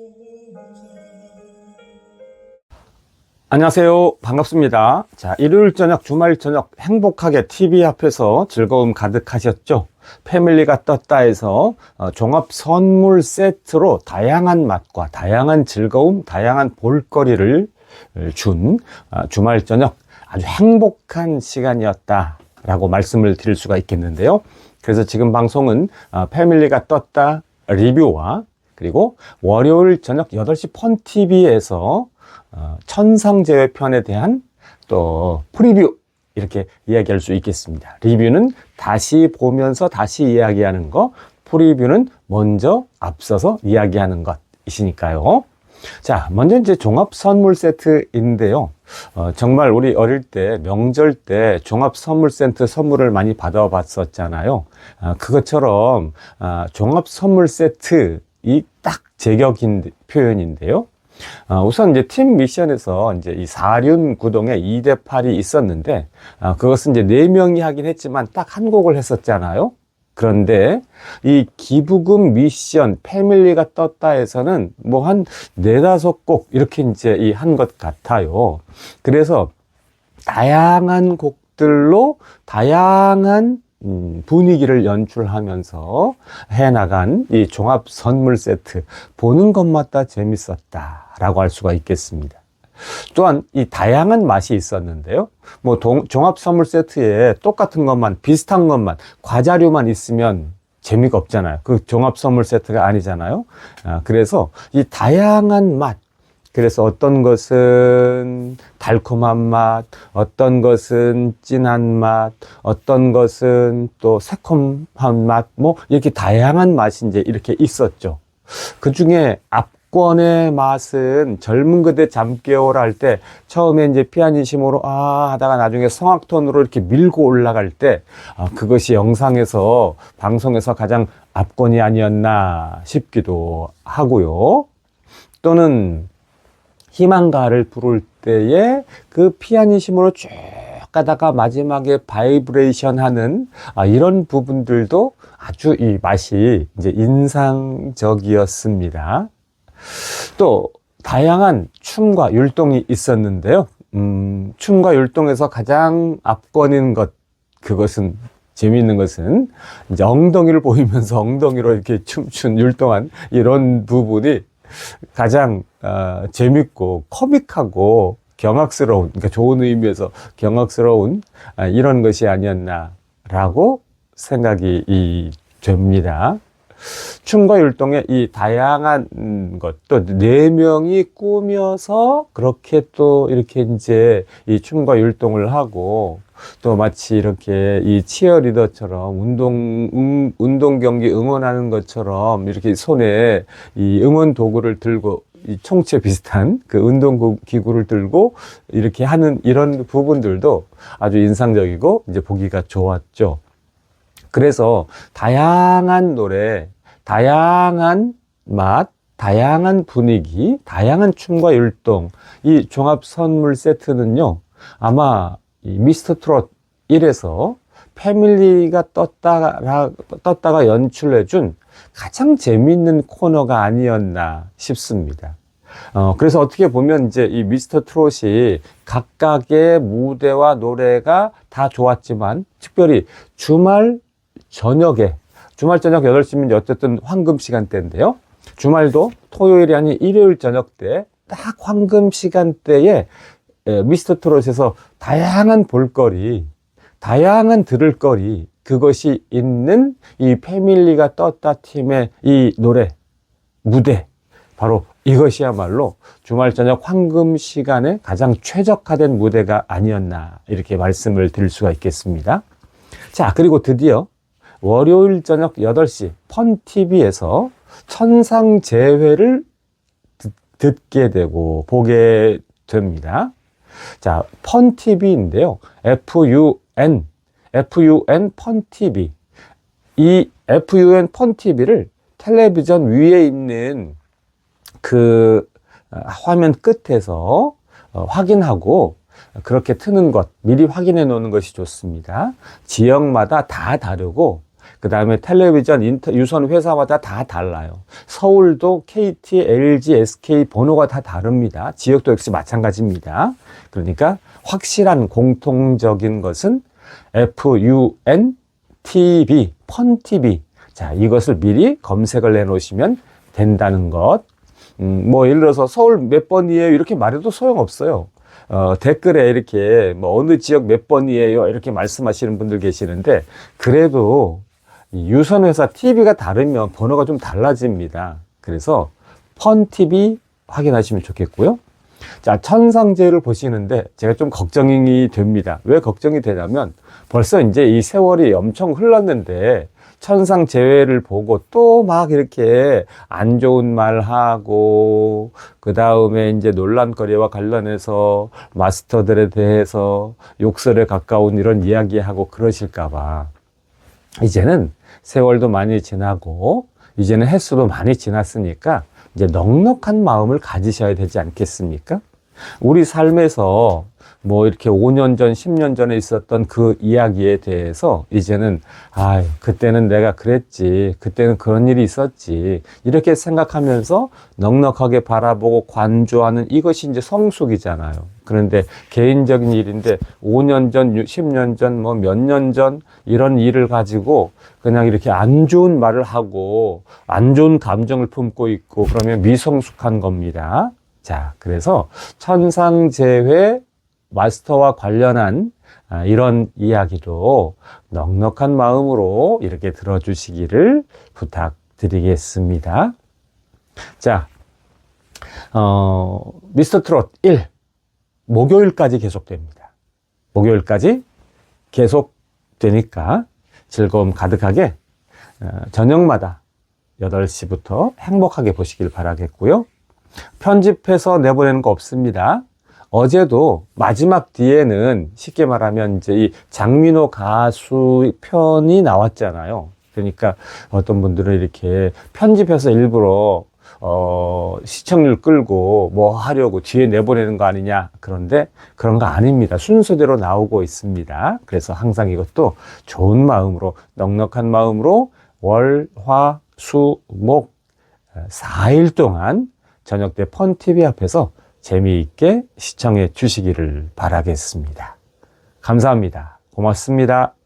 Oh, 안녕하세요. 반갑습니다. 자, 일요일 저녁, 주말 저녁 행복하게 TV 앞에서 즐거움 가득하셨죠? 패밀리가 떴다에서 어, 종합 선물 세트로 다양한 맛과 다양한 즐거움, 다양한 볼거리를 준 아, 주말 저녁 아주 행복한 시간이었다 라고 말씀을 드릴 수가 있겠는데요. 그래서 지금 방송은 어, 패밀리가 떴다 리뷰와 그리고 월요일 저녁 8시 펀TV에서 어, 천상제외편에 대한 또 프리뷰 이렇게 이야기할 수 있겠습니다. 리뷰는 다시 보면서 다시 이야기하는 거, 프리뷰는 먼저 앞서서 이야기하는 것이시니까요. 자, 먼저 이제 종합 선물 세트인데요. 어, 정말 우리 어릴 때 명절 때 종합 선물 세트 선물을 많이 받아봤었잖아요. 아, 그것처럼 아, 종합 선물 세트 이 딱 제격인 표현인데요. 아, 우선 이제 팀 미션에서 이제 이 사륜 구동에 2대 8이 있었는데, 아, 그것은 이제 4명이 하긴 했지만 딱 한 곡을 했었잖아요. 그런데 이 기부금 미션 패밀리가 떴다 에서는 뭐 한 네다섯 곡 이렇게 이제 이 한 것 같아요. 그래서 다양한 곡들로 다양한 음, 분위기를 연출하면서 해나간 이 종합 선물 세트 보는 것마다 재밌었다라고 할 수가 있겠습니다. 또한 이 다양한 맛이 있었는데요. 뭐 동- 종합 선물 세트에 똑같은 것만 비슷한 것만 과자류만 있으면 재미가 없잖아요. 그 종합 선물 세트가 아니잖아요. 아, 그래서 이 다양한 맛 그래서 어떤 것은 달콤한 맛, 어떤 것은 진한 맛, 어떤 것은 또 새콤한 맛, 뭐 이렇게 다양한 맛이 이제 이렇게 있었죠. 그 중에 압권의 맛은 젊은 그대 잠깨울 할때 처음에 이제 피아니시모로 아 하다가 나중에 성악톤으로 이렇게 밀고 올라갈 때 아, 그것이 영상에서 방송에서 가장 압권이 아니었나 싶기도 하고요. 또는 희망가를 부를 때에 그 피아니시모로 쭉 가다가 마지막에 바이브레이션 하는 아, 이런 부분들도 아주 이 맛이 이제 인상적이었습니다. 또 다양한 춤과 율동이 있었는데요. 음, 춤과 율동에서 가장 앞권인 것 그것은 재미있는 것은 이제 엉덩이를 보이면서 엉덩이로 이렇게 춤춘 율동한 이런 부분이 가장 어, 재밌고 코믹하고 경악스러운 그러니까 좋은 의미에서 경악스러운 아, 이런 것이 아니었나라고 생각이 이, 됩니다. 춤과 율동의 이 다양한 음, 것, 또네 명이 꾸며서 그렇게 또 이렇게 이제 이 춤과 율동을 하고 또 마치 이렇게 이 치어리더처럼 운동, 음, 운동 경기 응원하는 것처럼 이렇게 손에 이 응원 도구를 들고 이 총체 비슷한 그 운동 기구를 들고 이렇게 하는 이런 부분들도 아주 인상적이고 이제 보기가 좋았죠. 그래서 다양한 노래, 다양한 맛, 다양한 분위기, 다양한 춤과 율동, 이 종합 선물 세트는요, 아마 이 미스터 트롯 1에서 패밀리가 떴다가, 떴다가 연출해준 가장 재미있는 코너가 아니었나 싶습니다. 어, 그래서 어떻게 보면 이제 이 미스터 트롯이 각각의 무대와 노래가 다 좋았지만 특별히 주말 저녁에 주말 저녁 8시면 어쨌든 황금 시간대인데요. 주말도 토요일이 아닌 일요일 저녁 때 딱 황금 시간대에 에, 미스터 트롯에서 다양한 볼거리, 다양한 들을 거리, 그것이 있는 이 패밀리가 떴다 팀의 이 노래, 무대, 바로 이것이야말로 주말 저녁 황금 시간에 가장 최적화된 무대가 아니었나, 이렇게 말씀을 드릴 수가 있겠습니다. 자, 그리고 드디어 월요일 저녁 8시 펀TV에서 천상재회를 듣, 게 되고 보게 됩니다. 자, 펀TV인데요. F-U-N, F-U-N 펀TV. 이 FUN 펀TV를 텔레비전 위에 있는 그 어, 화면 끝에서 어, 확인하고 그렇게 트는 것 미리 확인해 놓는 것이 좋습니다. 지역마다 다 다르고 그 다음에 텔레비전 인터, 유선 회사마다 다 달라요. 서울도 KT, LG, SK 번호가 다 다릅니다. 지역도 역시 마찬가지입니다. 그러니까 확실한 공통적인 것은 FUN TV, 펀 TV. 자, 이것을 미리 검색을 해 놓으시면 된다는 것. 음, 뭐, 예를 들어서 서울 몇 번이에요? 이렇게 말해도 소용없어요. 어, 댓글에 이렇게 뭐 어느 지역 몇 번이에요? 이렇게 말씀하시는 분들 계시는데, 그래도 이 유선회사 TV가 다르면 번호가 좀 달라집니다. 그래서 펀 TV 확인하시면 좋겠고요. 자, 천상제를 보시는데 제가 좀 걱정이 됩니다. 왜 걱정이 되냐면 벌써 이제 이 세월이 엄청 흘렀는데 천상 재회를 보고 또 막 이렇게 안 좋은 말 하고 그 다음에 이제 논란거리와 관련해서 마스터들에 대해서 욕설에 가까운 이런 이야기하고 그러실까봐 이제는 세월도 많이 지나고 이제는 횟수도 많이 지났으니까 이제 넉넉한 마음을 가지셔야 되지 않겠습니까? 우리 삶에서 뭐 이렇게 5년 전, 10년 전에 있었던 그 이야기에 대해서 이제는 아, 그때는 내가 그랬지. 그때는 그런 일이 있었지. 이렇게 생각하면서 넉넉하게 바라보고 관조하는 이것이 이제 성숙이잖아요. 그런데 개인적인 일인데 5년 전, 10년 전, 뭐 몇 년 전 이런 일을 가지고 그냥 이렇게 안 좋은 말을 하고 안 좋은 감정을 품고 있고 그러면 미성숙한 겁니다. 자, 그래서 천상재회 마스터와 관련한 아, 이런 이야기도 넉넉한 마음으로 이렇게 들어주시기를 부탁드리겠습니다. 자, 어, 미스터 트롯 1. 목요일까지 계속됩니다. 목요일까지 계속되니까 즐거움 가득하게 어, 저녁마다 8시부터 행복하게 보시길 바라겠고요. 편집해서 내보내는 거 없습니다. 어제도 마지막 뒤에는 쉽게 말하면 이제 이 장민호 가수 편이 나왔잖아요. 그러니까 어떤 분들은 이렇게 편집해서 일부러 어, 시청률 끌고 뭐 하려고 뒤에 내보내는 거 아니냐. 그런데 그런 거 아닙니다. 순서대로 나오고 있습니다. 그래서 항상 이것도 좋은 마음으로, 넉넉한 마음으로 월, 화, 수, 목 4일 동안 저녁 때 펀TV 앞에서 재미있게 시청해 주시기를 바라겠습니다. 감사합니다. 고맙습니다.